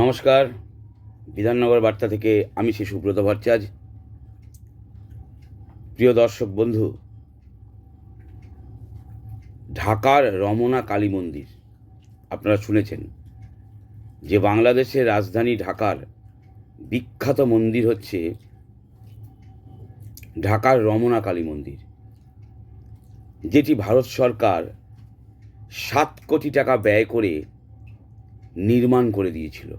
নমস্কার। বিধাননগর বার্তা থেকে আমি শ্রী সুব্রত ভট্টাচার্য। প্রিয় দর্শক বন্ধু, ঢাকার রমনা কালী মন্দির, আপনারা শুনেছেন যে বাংলাদেশের রাজধানী ঢাকার বিখ্যাত মন্দির হচ্ছে ঢাকার রমনা কালী মন্দির, যেটি ভারত সরকার সাত কোটি টাকা ব্যয় করে নির্মাণ করে দিয়েছিল।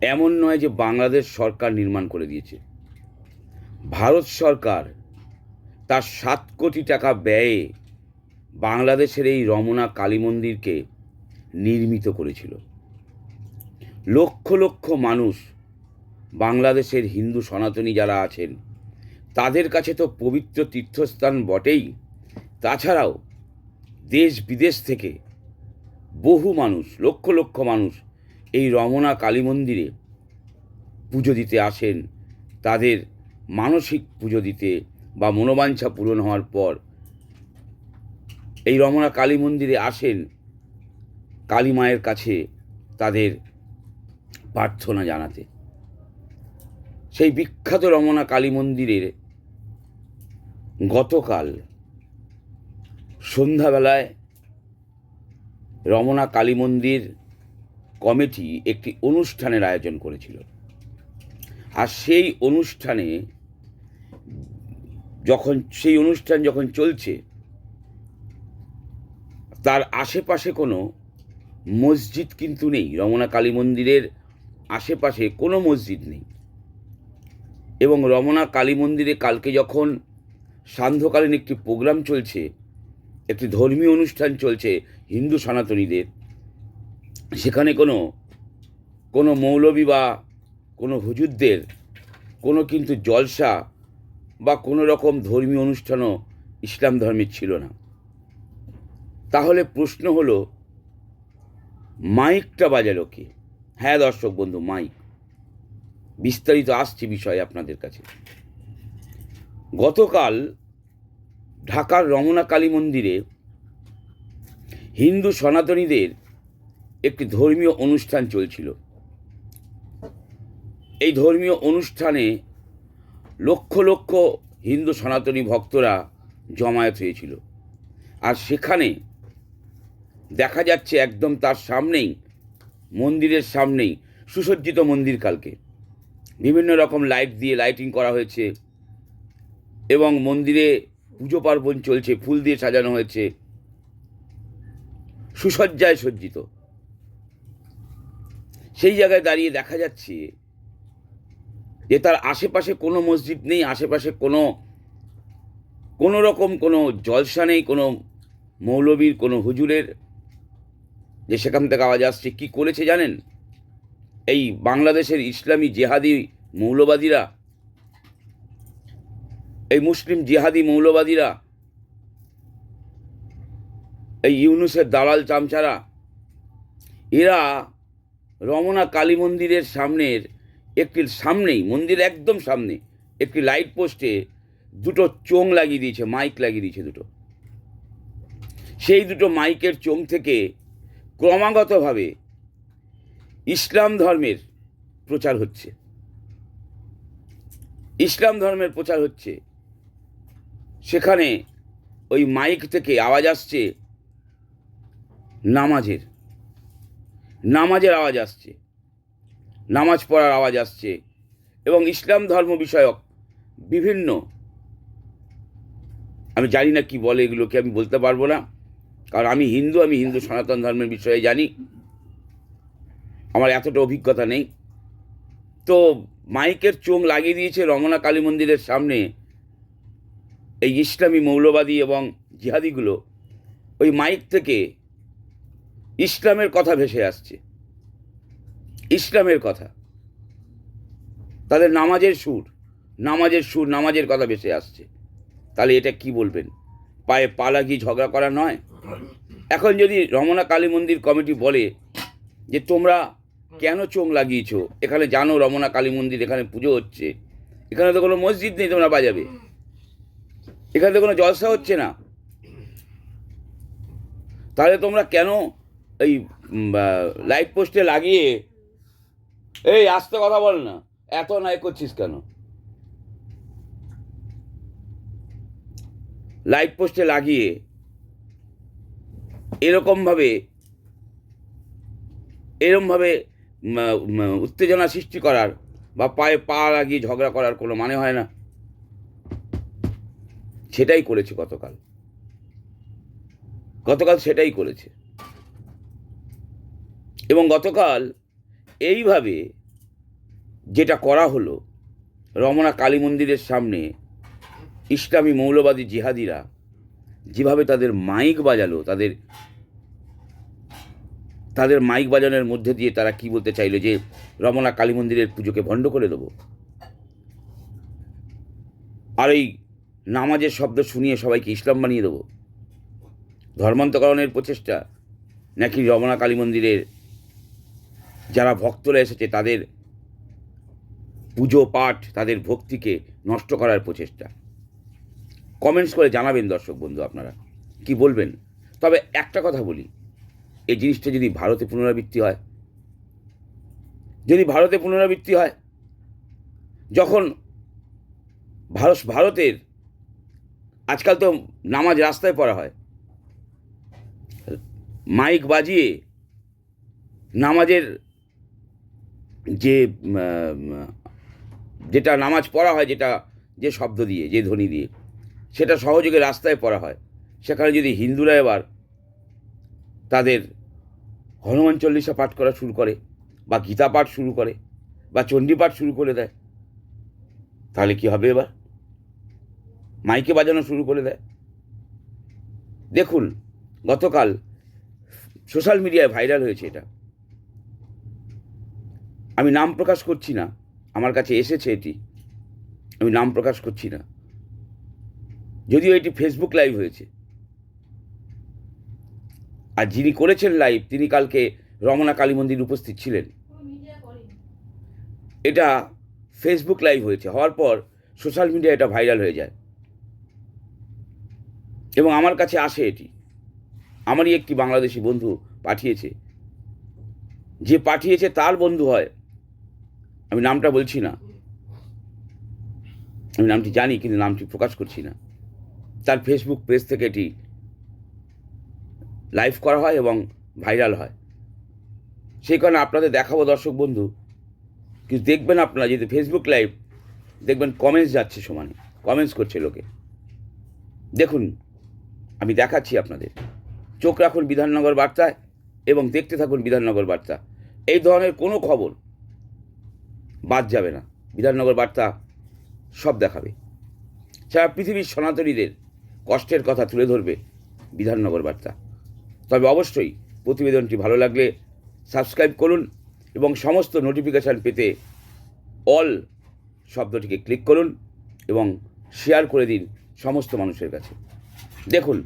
এমন নয় যে বাংলাদেশ সরকার নির্মাণ করে দিয়েছে। ভারত সরকার তার সাত কোটি টাকা ব্যয়ে বাংলাদেশের এই রমনা কালী মন্দিরকে নির্মিত করেছিল। লক্ষ লক্ষ মানুষ বাংলাদেশের হিন্দু সনাতনী যারা আছেন, তাদের কাছে তো পবিত্র তীর্থস্থান বটেই। তাছাড়াও দেশ বিদেশ থেকে বহু মানুষ, লক্ষ লক্ষ মানুষ এই রমনা কালী মন্দিরে পুজো দিতে আসেন। তাদের মানসিক পুজো দিতে বা মনোবাঞ্ছা পূরণ হওয়ার পর এই রমনা কালী মন্দিরে আসেন। কালী মায়ের কাছে তাদের প্রার্থনা জানাতে। সেই বিখ্যাত রমনা কালী মন্দিরের গতকাল সন্ধ্যাবেলায় রমনা কালী মন্দির কমিটি একটি অনুষ্ঠানের আয়োজন করেছিল। আর সেই অনুষ্ঠানে যখন, সেই অনুষ্ঠান যখন চলছে, তার আশেপাশে কোনো মসজিদ কিন্তু নেই। রমনা কালী মন্দিরের আশেপাশে কোনো মসজিদ নেই। এবং রমনা কালী মন্দিরে কালকে যখন সান্ধ্যকালীন একটি প্রোগ্রাম চলছে একটি ধর্মীয় অনুষ্ঠান চলছে হিন্দু সনাতনীদের। সেখানে কোনো কোনো মৌলবী বা কোনো হুজুরদের কোনো কিন্তু জলসা বা কোনো রকম ধর্মীয় অনুষ্ঠানও ইসলাম ধর্মের ছিল না। তাহলে প্রশ্ন হলো, মাইকটা বাজালো কে? হ্যাঁ দর্শক বন্ধু, মাইক। বিস্তারিত আসছে বিষয় আপনাদের কাছে। গতকাল ঢাকার রমনা কালী মন্দিরে হিন্দু সনাতনীদের একটি ধর্মীয় অনুষ্ঠান চলছিল। এই ধর্মীয় অনুষ্ঠানে লক্ষ লক্ষ হিন্দু সনাতনী ভক্তরা জমায়েত হয়েছিল। আর সেখানে দেখা যাচ্ছে একদম তার সামনেই, মন্দিরের সামনেই, সুসজ্জিত মন্দির কালকে। বিভিন্ন রকম লাইট দিয়ে লাইটিং করা হয়েছে এবং মন্দিরে পুজো পার্বণ চলছে, ফুল দিয়ে সাজানো হয়েছে। সুসজ্জায় সজ্জিত। সেই জায়গায় দাঁড়িয়ে দেখা যাচ্ছে যে তার আশেপাশে কোনো মসজিদ নেই, আশেপাশে কোনো কোনো রকম কোনো জলসা নেই, কোনো মৌলবীর, কোনো হুজুরের। যে সেখান থেকে আওয়াজ আসছে, কী করেছে জানেন? এই বাংলাদেশের ইসলামী জেহাদি মৌলবাদীরা এই মুসলিম জিহাদি মৌলবাদীরা, এই ইউনুসের দালাল চামচারা, এরা রমনা কালী মন্দিরের সামনের একটি সামনেই, মন্দির একদম সামনে, একটি লাইট পোস্টে দুটো চোং লাগিয়ে দিয়েছে, মাইক লাগিয়ে দিয়েছে দুটো। সেই দুটো মাইকের চোং থেকে ক্রমাগতভাবে ইসলাম ধর্মের প্রচার হচ্ছে। ইসলাম ধর্মের প্রচার হচ্ছে। সেখানে ওই মাইক থেকে আওয়াজ আসছে নামাজের। নামাজের আওয়াজ আসছে। নামাজ পড়ার আওয়াজ আসছে এবং ইসলাম ধর্ম বিষয়ক বিভিন্ন আমি জানি না কি বলে এগুলোকে, আমি বলতে পারব না। কারণ আমি হিন্দু আমি হিন্দু সনাতন ধর্মের বিষয়ে জানি। আমার এতটা অভিজ্ঞতা নেই। তো মাইকের চোং লাগিয়ে দিয়েছে রমনা কালী মন্দিরের সামনে এই ইসলামী মৌলবাদী এবং জিহাদিগুলো ওই মাইক থেকে ইসলামের কথা ভেসে আসছে। ইসলামের কথা। তাদের নামাজের সুর নামাজের সুর, নামাজের কথা ভেসে আসছে। তাহলে এটা কি বলবেন? পায়ে পালা কি ঝগড়া করা নয়? এখন যদি রমনা কালী মন্দির কমিটি বলে যে তোমরা কেন চোখ লাগিয়েছো? এখানে জানো রমনা কালী মন্দির, এখানে পুজো হচ্ছে। এখানে তো কোনো মসজিদ নেই, তোমরা বাজাবে। এখানে কোনো জলসা হচ্ছে না। তাহলে তোমরা কেন এই লাইট পোস্টে লাগিয়ে এই আস্তে কথা বল না, এত নাই করছিস কেন? লাইট পোস্টে লাগিয়ে এরকমভাবে, এরমভাবে উত্তেজনা সৃষ্টি করার বা পায়ে পা লাগিয়ে ঝগড়া করার কোনো মানে হয় না। সেটাই করেছে গতকাল। গতকাল সেটাই করেছে। এবং গতকাল এইভাবে যেটা করা হলো, রমনা কালী মন্দিরের সামনে ইসলামী মৌলবাদী জিহাদিরা যেভাবে তাদের মাইক বাজালো, তাদের তাদের মাইক বাজানোর মধ্যে দিয়ে তারা কি বলতে চাইলো যে, রমনা কালী মন্দিরের পুজোকে ভণ্ড করে দেবো? আর এই নামাজের শব্দ শুনিয়ে সবাইকে ইসলাম বানিয়ে দেবো। ধর্মান্তকরণের প্রচেষ্টা নাকি রমনা কালী মন্দিরের যারা ভক্তরা এসেছে তাদের পুজো পাঠ, তাদের ভক্তিকে নষ্ট করার প্রচেষ্টা। কমেন্টস করে জানাবেন দর্শক বন্ধু আপনারা, কি বলবেন? তবে একটা কথা বলি, এই জিনিসটা যদি ভারতে পুনরাবৃত্তি হয়, যদি ভারতে পুনরাবৃত্তি হয়, যখন ভারত ভারতের আজকাল তো নামাজ রাস্তায় পড়া হয়। মাইক বাজিয়ে নামাজের যে যেটা নামাজ পড়া হয়, যেটা যে শব্দ দিয়ে, যে ধ্বনি দিয়ে, সেটা সহযোগে রাস্তায় পড়া হয়। সেখানে যদি হিন্দুরা এবার তাদের হনুমান চল্লিশা পাঠ করা শুরু করে, বা গীতা পাঠ শুরু করে, বা চণ্ডী পাঠ শুরু করে দেয়, তাহলে কি হবে এবার? মাইকে বাজানো শুরু করে দেয়। দেখুন, গতকাল সোশ্যাল মিডিয়ায় ভাইরাল হয়েছে এটা। আমি নাম প্রকাশ করছি না, আমার কাছে এসেছে এটি। আমি নাম প্রকাশ করছি না। যদিও এটি ফেসবুক লাইভ হয়েছে। আর যিনি করেছেন লাইভ তিনি কালকে রমনা কালী মন্দির উপস্থিত ছিলেন। এটা ফেসবুক লাইভ হয়েছে, হওয়ার পর সোশ্যাল মিডিয়া এটা ভাইরাল হয়ে যায়। এবং আমার কাছে আসে এটি। আমারই একটি বাংলাদেশি বন্ধু পাঠিয়েছে। যে পাঠিয়েছে তার বন্ধু হয়। আমি নামটা বলছি না। আমি নামটি জানি, কিন্তু নামটি প্রকাশ করছি না। তার ফেসবুক পেজ থেকে এটি লাইভ করা হয় এবং ভাইরাল হয়। সেই কারণে আপনাদের দেখাবো দর্শক বন্ধু। কিন্তু দেখবেন আপনারা, যদি ফেসবুক লাইভ দেখবেন কমেন্টস যাচ্ছে সমানে। কমেন্টস করছে লোকে। দেখুন আমি দেখাচ্ছি আপনাদের। চোখ রাখুন বিধাননগর বার্তায় এবং দেখতে থাকুন বিধাননগর বার্তা। এই ধরনের কোনো খবর বাদ যাবে না। বিধাননগর বার্তা সব দেখাবে। সারা পৃথিবীর সনাতনীদের কষ্টের কথা তুলে ধরবে বিধাননগর বার্তা। তবে অবশ্যই প্রতিবেদনটি ভালো লাগলে সাবস্ক্রাইব করুন এবং সমস্ত নোটিফিকেশান পেতে অল শব্দটিকে ক্লিক করুন এবং শেয়ার করে দিন সমস্ত মানুষের কাছে। দেখুন।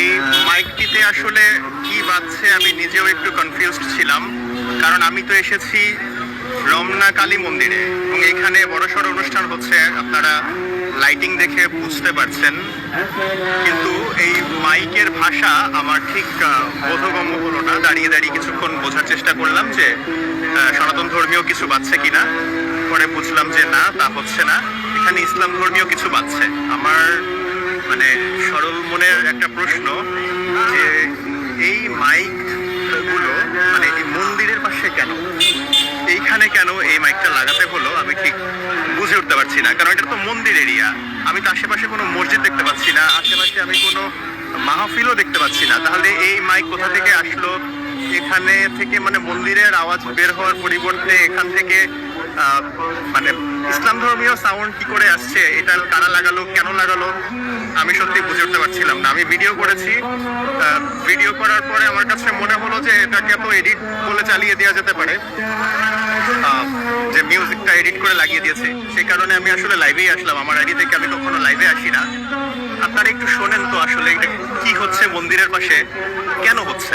এই মাইকটিতে আসলে কি বাজছে আমি নিজেও একটু কনফিউজড ছিলাম, কারণ আমি তো এসেছি রমনা কালী মন্দিরে। এবং এখানে বড়সড় অনুষ্ঠান হচ্ছে, আপনারা লাইটিং দেখে বুঝতে পারছেন। কিন্তু এই মাইকের ভাষা আমার ঠিক বোধগম্য হলো না। দাঁড়িয়ে দাঁড়িয়ে কিছুক্ষণ বোঝার চেষ্টা করলাম যে সনাতন ধর্মীয় কিছু বাজছে কিনা। পরে বুঝলাম যে না, তা হচ্ছে না। এখানে ইসলাম ধর্মীয় কিছু বাজছে। আমার মানে সরল মনের একটা প্রশ্ন যে, এই মাইক বুঝে পাচ্ছি না, কারণ এটা তো মন্দির এরিয়া আমি তো আশেপাশে কোনো মসজিদ দেখতে পাচ্ছি না, আশেপাশে আমি কোনো মাহফিলও দেখতে পাচ্ছি না। তাহলে এই মাইক কোথা থেকে আসলো? এখানে থেকে মানে মন্দিরের আওয়াজ বের হওয়ার পরিবর্তে এখান থেকে মানে ইসলাম ধর্মীয় সাউন্ড কি করে আসছে, এটা কারা লাগালো, কেন লাগালো, আমি সত্যি বুঝে উঠতে পারছিলাম না। আমি ভিডিও করেছি ভিডিও করার পরে আমার কাছে মনে হলো যে এটাকে তো এডিট বলে চালিয়ে দেওয়া যেতে পারে। যে মিউজিকটা এডিট করে লাগিয়ে দিয়েছে। সেই কারণে আমি আসলে লাইভেই আসলাম। আমার আইডি থেকে আমি কখনো লাইভে আসি না। আপনারা একটু শোনেন তো আসলে এটা কি হচ্ছে মন্দিরের পাশে, কেন হচ্ছে?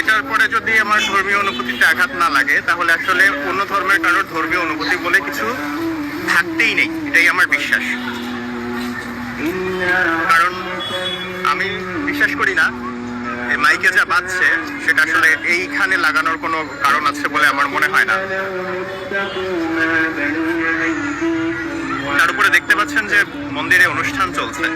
এটার পরে যদি আমার ধর্মীয় অনুভূতিতে আঘাত না লাগে, তাহলে আসলে অন্য ধর্মের কারোর ধর্মীয় অনুভূতি বলে কিছু থাকতেই নেই। এটাই আমার বিশ্বাস। কারণ আমি বিশ্বাস করি না মাইকে যা বাঁচছে সেটা আসলে এইখানে লাগানোর কোনো কারণ আছে বলে আমার মনে হয় না। তার উপরে দেখতে পাচ্ছেন যে মন্দিরে অনুষ্ঠান চলছে।